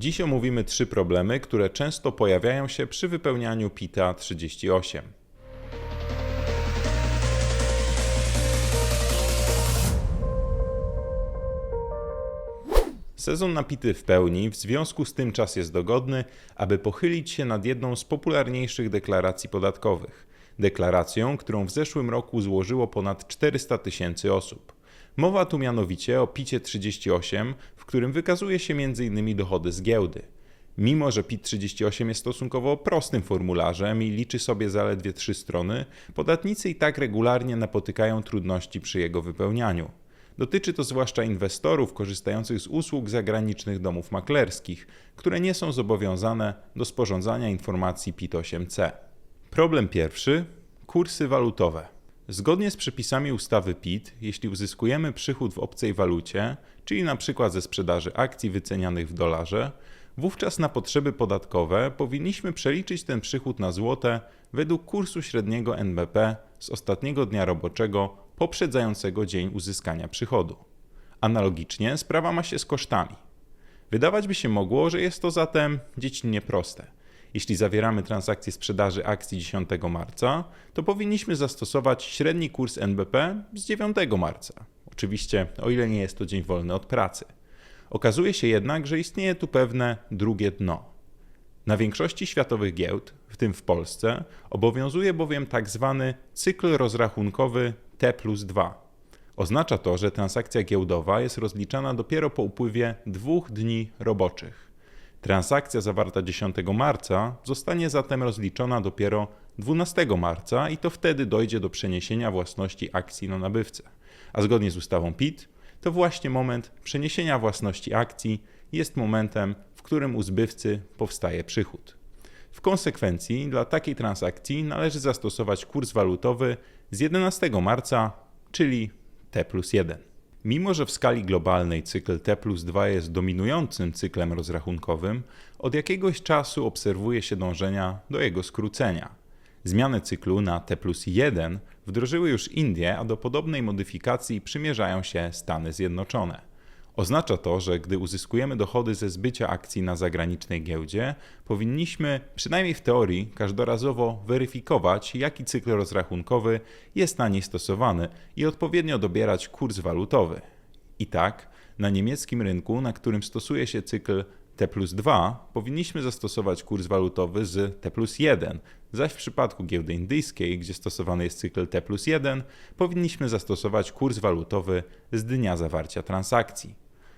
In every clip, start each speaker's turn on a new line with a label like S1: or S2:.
S1: Dziś omówimy trzy problemy, które często pojawiają się przy wypełnianiu PITA 38. Sezon napity w pełni, w związku z tym czas jest dogodny, aby pochylić się nad jedną z popularniejszych deklaracji podatkowych. Deklaracją, którą w zeszłym roku złożyło ponad 400 tysięcy osób. Mowa tu mianowicie o PIT 38, w którym wykazuje się m.in. dochody z giełdy. Mimo, że PIT 38 jest stosunkowo prostym formularzem i liczy sobie zaledwie trzy strony, podatnicy i tak regularnie napotykają trudności przy jego wypełnianiu. Dotyczy to zwłaszcza inwestorów korzystających z usług zagranicznych domów maklerskich, które nie są zobowiązane do sporządzania informacji PIT-8C. Problem pierwszy kursy walutowe. Zgodnie z przepisami ustawy PIT, jeśli uzyskujemy przychód w obcej walucie, czyli przykład ze sprzedaży akcji wycenianych w dolarze, wówczas na potrzeby podatkowe powinniśmy przeliczyć ten przychód na złote według kursu średniego NBP z ostatniego dnia roboczego poprzedzającego dzień uzyskania przychodu. Analogicznie sprawa ma się z kosztami. Wydawać by się mogło, że jest to zatem dziecinnie proste. Jeśli zawieramy transakcję sprzedaży akcji 10 marca, to powinniśmy zastosować średni kurs NBP z 9 marca. Oczywiście, o ile nie jest to dzień wolny od pracy. Okazuje się jednak, że istnieje tu pewne drugie dno. Na większości światowych giełd, w tym w Polsce, obowiązuje bowiem tak zwany cykl rozrachunkowy T plus 2. Oznacza to, że transakcja giełdowa jest rozliczana dopiero po upływie dwóch dni roboczych. Transakcja zawarta 10 marca zostanie zatem rozliczona dopiero 12 marca i to wtedy dojdzie do przeniesienia własności akcji na nabywcę. A zgodnie z ustawą PIT, to właśnie moment przeniesienia własności akcji jest momentem, w którym u zbywcy powstaje przychód. W konsekwencji dla takiej transakcji należy zastosować kurs walutowy z 11 marca, czyli T plus 1. Mimo, że w skali globalnej cykl T plus 2 jest dominującym cyklem rozrachunkowym, od jakiegoś czasu obserwuje się dążenia do jego skrócenia. Zmianę cyklu na T plus 1 wdrożyły już Indie, a do podobnej modyfikacji przymierzają się Stany Zjednoczone. Oznacza to, że gdy uzyskujemy dochody ze zbycia akcji na zagranicznej giełdzie, powinniśmy, przynajmniej w teorii, każdorazowo weryfikować, jaki cykl rozrachunkowy jest na niej stosowany i odpowiednio dobierać kurs walutowy. I tak, na niemieckim rynku, na którym stosuje się cykl T plus 2, powinniśmy zastosować kurs walutowy z T plus 1, zaś w przypadku giełdy indyjskiej, gdzie stosowany jest cykl T plus 1, powinniśmy zastosować kurs walutowy z dnia zawarcia transakcji.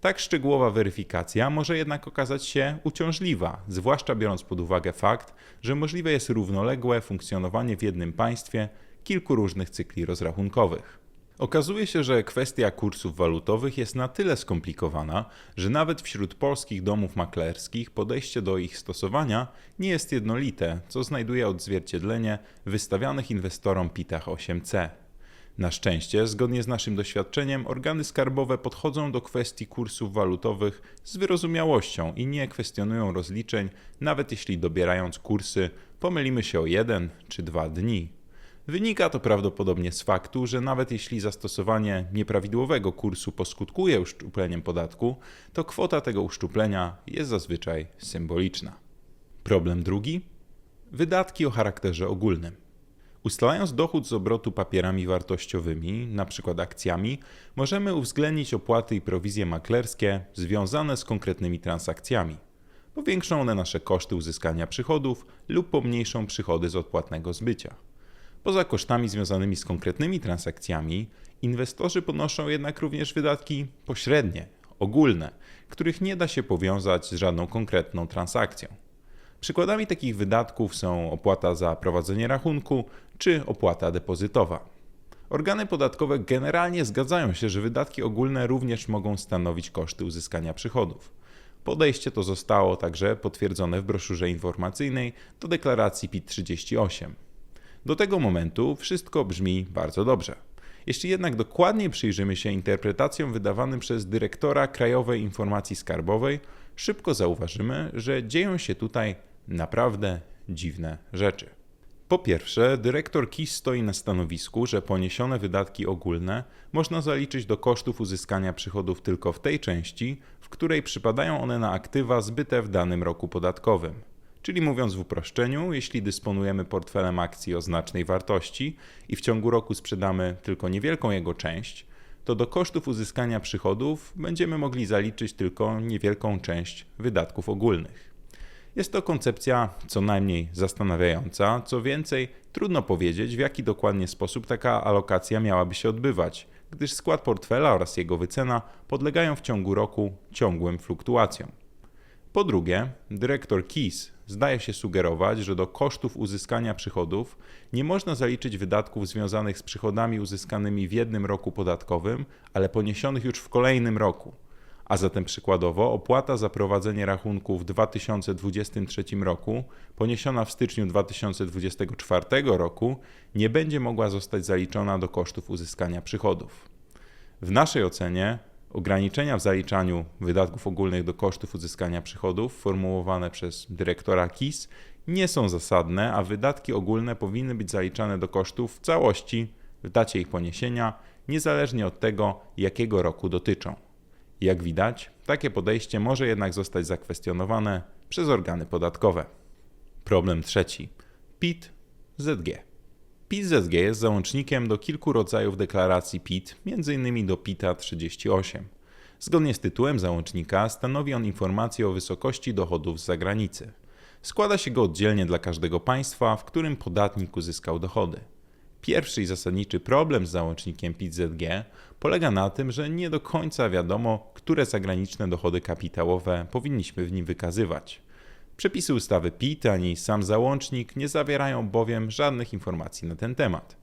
S1: Tak szczegółowa weryfikacja może jednak okazać się uciążliwa, zwłaszcza biorąc pod uwagę fakt, że możliwe jest równoległe funkcjonowanie w jednym państwie kilku różnych cykli rozrachunkowych. Okazuje się, że kwestia kursów walutowych jest na tyle skomplikowana, że nawet wśród polskich domów maklerskich podejście do ich stosowania nie jest jednolite, co znajduje odzwierciedlenie w wystawianych inwestorom PITach 8C. Na szczęście, zgodnie z naszym doświadczeniem, organy skarbowe podchodzą do kwestii kursów walutowych z wyrozumiałością i nie kwestionują rozliczeń, nawet jeśli dobierając kursy pomylimy się o jeden czy dwa dni. Wynika to prawdopodobnie z faktu, że nawet jeśli zastosowanie nieprawidłowego kursu poskutkuje uszczupleniem podatku, to kwota tego uszczuplenia jest zazwyczaj symboliczna. Problem drugi: wydatki o charakterze ogólnym. Ustalając dochód z obrotu papierami wartościowymi, np. akcjami, możemy uwzględnić opłaty i prowizje maklerskie związane z konkretnymi transakcjami. Powiększą one nasze koszty uzyskania przychodów lub pomniejszą przychody z odpłatnego zbycia. Poza kosztami związanymi z konkretnymi transakcjami, inwestorzy ponoszą jednak również wydatki pośrednie, ogólne, których nie da się powiązać z żadną konkretną transakcją. Przykładami takich wydatków są opłata za prowadzenie rachunku czy opłata depozytowa. Organy podatkowe generalnie zgadzają się, że wydatki ogólne również mogą stanowić koszty uzyskania przychodów. Podejście to zostało także potwierdzone w broszurze informacyjnej do deklaracji PIT 38. Do tego momentu wszystko brzmi bardzo dobrze. Jeśli jednak dokładnie przyjrzymy się interpretacjom wydawanym przez dyrektora Krajowej Informacji Skarbowej, szybko zauważymy, że dzieją się tutaj naprawdę dziwne rzeczy. Po pierwsze, dyrektor KIS stoi na stanowisku, że poniesione wydatki ogólne można zaliczyć do kosztów uzyskania przychodów tylko w tej części, w której przypadają one na aktywa zbyte w danym roku podatkowym. Czyli mówiąc w uproszczeniu, jeśli dysponujemy portfelem akcji o znacznej wartości i w ciągu roku sprzedamy tylko niewielką jego część, to do kosztów uzyskania przychodów będziemy mogli zaliczyć tylko niewielką część wydatków ogólnych. Jest to koncepcja co najmniej zastanawiająca, co więcej, trudno powiedzieć, w jaki dokładnie sposób taka alokacja miałaby się odbywać, gdyż skład portfela oraz jego wycena podlegają w ciągu roku ciągłym fluktuacjom. Po drugie, dyrektor KIS zdaje się sugerować, że do kosztów uzyskania przychodów nie można zaliczyć wydatków związanych z przychodami uzyskanymi w jednym roku podatkowym, ale poniesionych już w kolejnym roku. A zatem przykładowo opłata za prowadzenie rachunku w 2023 roku, poniesiona w styczniu 2024 roku, nie będzie mogła zostać zaliczona do kosztów uzyskania przychodów. W naszej ocenie ograniczenia w zaliczaniu wydatków ogólnych do kosztów uzyskania przychodów formułowane przez dyrektora KIS nie są zasadne, a wydatki ogólne powinny być zaliczane do kosztów w całości w dacie ich poniesienia, niezależnie od tego, jakiego roku dotyczą. Jak widać, takie podejście może jednak zostać zakwestionowane przez organy podatkowe. Problem trzeci. PIT-ZG. PIT-ZG jest załącznikiem do kilku rodzajów deklaracji PIT, m.in. do PITA 38. Zgodnie z tytułem załącznika stanowi on informację o wysokości dochodów z zagranicy. Składa się go oddzielnie dla każdego państwa, w którym podatnik uzyskał dochody. Pierwszy i zasadniczy problem z załącznikiem PIT-ZG polega na tym, że nie do końca wiadomo, które zagraniczne dochody kapitałowe powinniśmy w nim wykazywać. Przepisy ustawy PIT ani sam załącznik nie zawierają bowiem żadnych informacji na ten temat.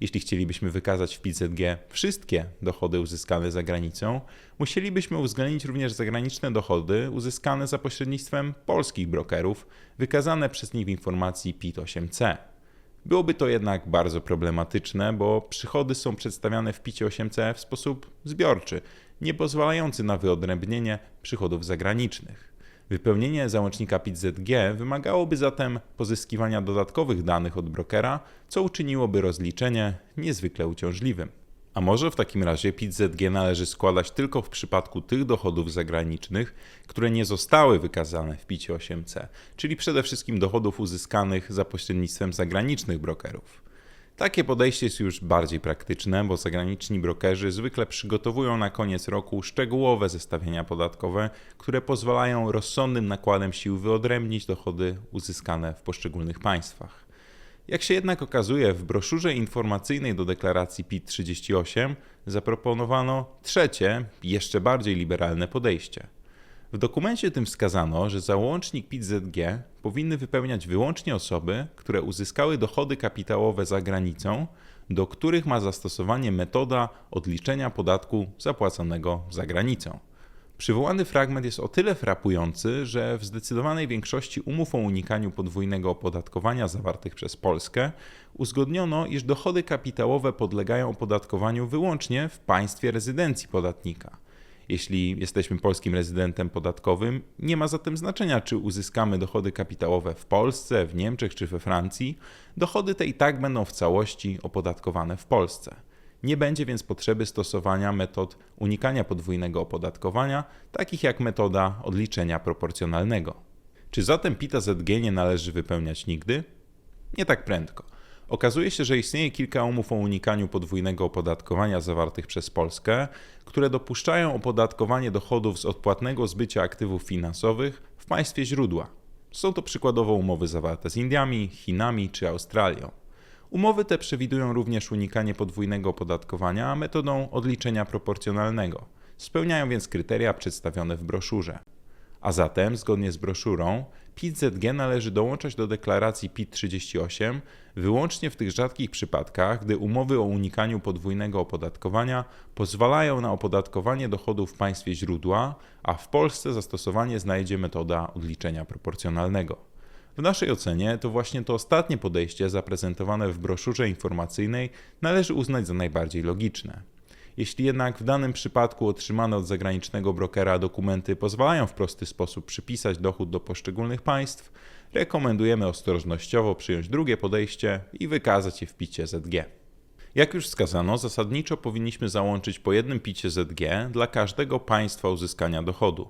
S1: Jeśli chcielibyśmy wykazać w PIT-ZG wszystkie dochody uzyskane za granicą, musielibyśmy uwzględnić również zagraniczne dochody uzyskane za pośrednictwem polskich brokerów, wykazane przez nich w informacji PIT-8C. Byłoby to jednak bardzo problematyczne, bo przychody są przedstawiane w PIT 8C w sposób zbiorczy, nie pozwalający na wyodrębnienie przychodów zagranicznych. Wypełnienie załącznika PIT-ZG wymagałoby zatem pozyskiwania dodatkowych danych od brokera, co uczyniłoby rozliczenie niezwykle uciążliwym. A może w takim razie PIT-ZG należy składać tylko w przypadku tych dochodów zagranicznych, które nie zostały wykazane w PIT 8C, czyli przede wszystkim dochodów uzyskanych za pośrednictwem zagranicznych brokerów. Takie podejście jest już bardziej praktyczne, bo zagraniczni brokerzy zwykle przygotowują na koniec roku szczegółowe zestawienia podatkowe, które pozwalają rozsądnym nakładem sił wyodrębnić dochody uzyskane w poszczególnych państwach. Jak się jednak okazuje, w broszurze informacyjnej do deklaracji PIT-38 zaproponowano trzecie, jeszcze bardziej liberalne podejście. W dokumencie tym wskazano, że załącznik PIT-ZG powinny wypełniać wyłącznie osoby, które uzyskały dochody kapitałowe za granicą, do których ma zastosowanie metoda odliczenia podatku zapłaconego za granicą. Przywołany fragment jest o tyle frapujący, że w zdecydowanej większości umów o unikaniu podwójnego opodatkowania zawartych przez Polskę uzgodniono, iż dochody kapitałowe podlegają opodatkowaniu wyłącznie w państwie rezydencji podatnika. Jeśli jesteśmy polskim rezydentem podatkowym, nie ma zatem znaczenia, czy uzyskamy dochody kapitałowe w Polsce, w Niemczech czy we Francji, dochody te i tak będą w całości opodatkowane w Polsce. Nie będzie więc potrzeby stosowania metod unikania podwójnego opodatkowania, takich jak metoda odliczenia proporcjonalnego. Czy zatem PITA ZG nie należy wypełniać nigdy? Nie tak prędko. Okazuje się, że istnieje kilka umów o unikaniu podwójnego opodatkowania zawartych przez Polskę, które dopuszczają opodatkowanie dochodów z odpłatnego zbycia aktywów finansowych w państwie źródła. Są to przykładowo umowy zawarte z Indiami, Chinami czy Australią. Umowy te przewidują również unikanie podwójnego opodatkowania metodą odliczenia proporcjonalnego. Spełniają więc kryteria przedstawione w broszurze. A zatem, zgodnie z broszurą, PIT-ZG należy dołączać do deklaracji PIT-38 wyłącznie w tych rzadkich przypadkach, gdy umowy o unikaniu podwójnego opodatkowania pozwalają na opodatkowanie dochodów w państwie źródła, a w Polsce zastosowanie znajdzie metoda odliczenia proporcjonalnego. W naszej ocenie to właśnie to ostatnie podejście zaprezentowane w broszurze informacyjnej należy uznać za najbardziej logiczne. Jeśli jednak w danym przypadku otrzymane od zagranicznego brokera dokumenty pozwalają w prosty sposób przypisać dochód do poszczególnych państw, rekomendujemy ostrożnościowo przyjąć drugie podejście i wykazać je w picie ZG. Jak już wskazano, zasadniczo powinniśmy załączyć po jednym picie ZG dla każdego państwa uzyskania dochodu.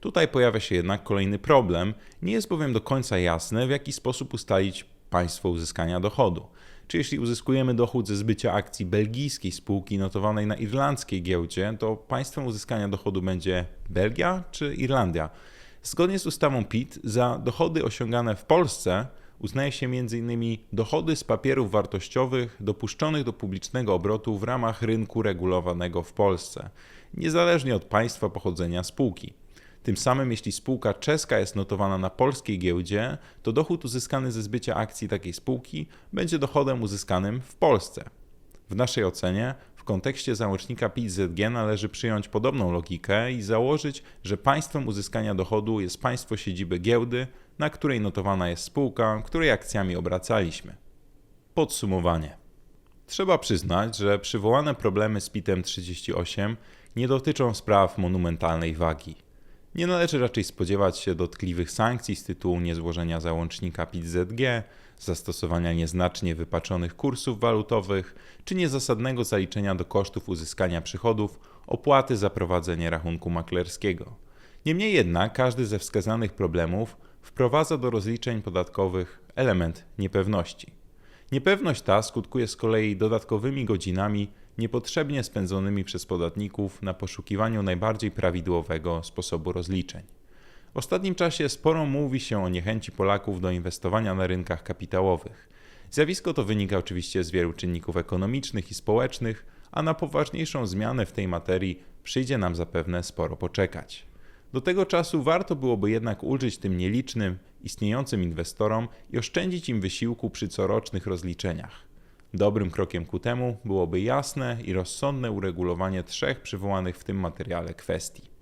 S1: Tutaj pojawia się jednak kolejny problem, nie jest bowiem do końca jasne, w jaki sposób ustalić państwo uzyskania dochodu. Czy jeśli uzyskujemy dochód ze zbycia akcji belgijskiej spółki notowanej na irlandzkiej giełdzie, to państwem uzyskania dochodu będzie Belgia czy Irlandia? Zgodnie z ustawą PIT za dochody osiągane w Polsce uznaje się m.in. dochody z papierów wartościowych dopuszczonych do publicznego obrotu w ramach rynku regulowanego w Polsce, niezależnie od państwa pochodzenia spółki. Tym samym, jeśli spółka czeska jest notowana na polskiej giełdzie, to dochód uzyskany ze zbycia akcji takiej spółki będzie dochodem uzyskanym w Polsce. W naszej ocenie, w kontekście załącznika PIT-ZG należy przyjąć podobną logikę i założyć, że państwem uzyskania dochodu jest państwo siedziby giełdy, na której notowana jest spółka, której akcjami obracaliśmy. Podsumowanie. Trzeba przyznać, że przywołane problemy z PIT-em 38 nie dotyczą spraw monumentalnej wagi. Nie należy raczej spodziewać się dotkliwych sankcji z tytułu niezłożenia załącznika PIT-ZG, zastosowania nieznacznie wypaczonych kursów walutowych czy niezasadnego zaliczenia do kosztów uzyskania przychodów opłaty za prowadzenie rachunku maklerskiego. Niemniej jednak każdy ze wskazanych problemów wprowadza do rozliczeń podatkowych element niepewności. Niepewność ta skutkuje z kolei dodatkowymi godzinami niepotrzebnie spędzonymi przez podatników na poszukiwaniu najbardziej prawidłowego sposobu rozliczeń. W ostatnim czasie sporo mówi się o niechęci Polaków do inwestowania na rynkach kapitałowych. Zjawisko to wynika oczywiście z wielu czynników ekonomicznych i społecznych, a na poważniejszą zmianę w tej materii przyjdzie nam zapewne sporo poczekać. Do tego czasu warto byłoby jednak ulżyć tym nielicznym, istniejącym inwestorom i oszczędzić im wysiłku przy corocznych rozliczeniach. Dobrym krokiem ku temu byłoby jasne i rozsądne uregulowanie trzech przywołanych w tym materiale kwestii.